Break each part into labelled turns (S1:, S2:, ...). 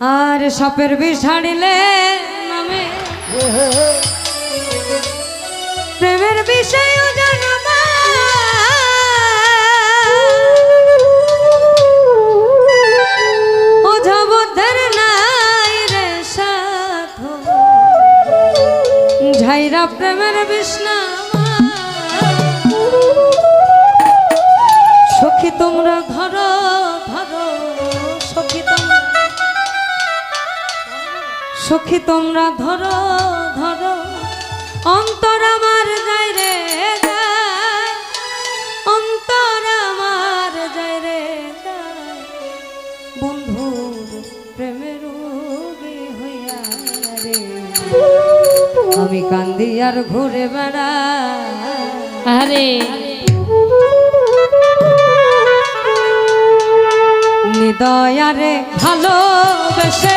S1: আর সাপের বিষ ছাড়িলে নামে। প্রেমের বিষয় ঝাইরা প্রেমের বিষ্ণা সখী তোমরা ধরো ধরো। সখী তোমরা ধরো ধরো। অন্তর আমার যায় রে অন্তর আমার যায় রে বন্ধুর প্রেমের হইয়া রে। আমি কান্দি আর ঘুরে বেড়া
S2: আরে।
S1: নিদয়ারে ভালোবেসে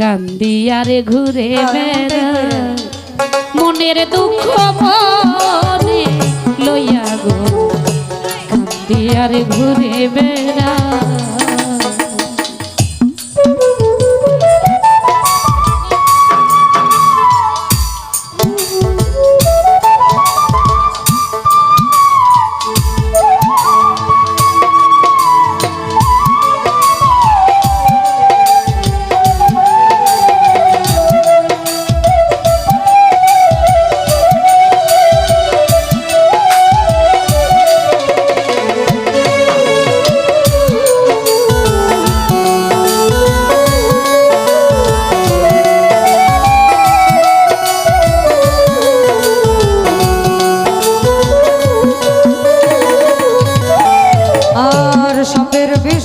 S2: কান্দিয়ারে ঘুরে বেড়া মনের দুঃখ লইয়া গো। কান্দিয়ারে ঘুরে বেড়া
S1: আর সাপের বিষ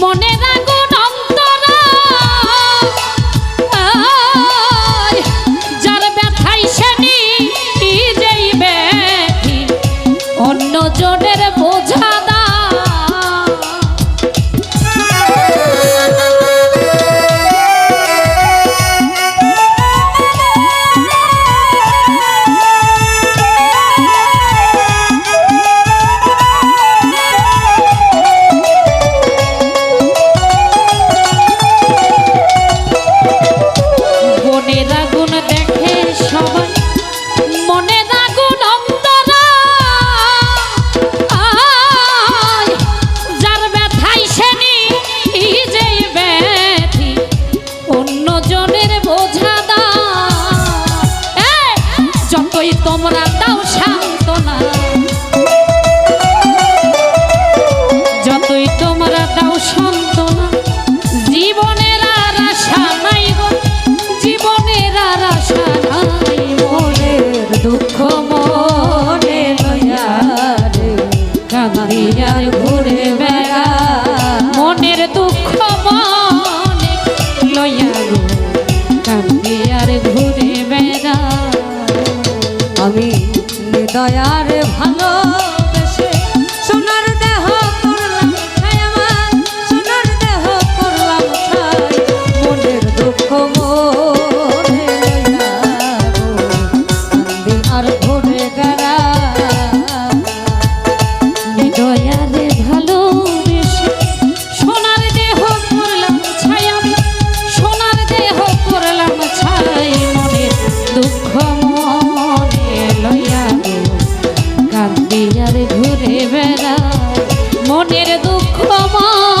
S2: মনে
S1: রাখো যতই তোমরা দাও সান্ত্বনা
S2: মনের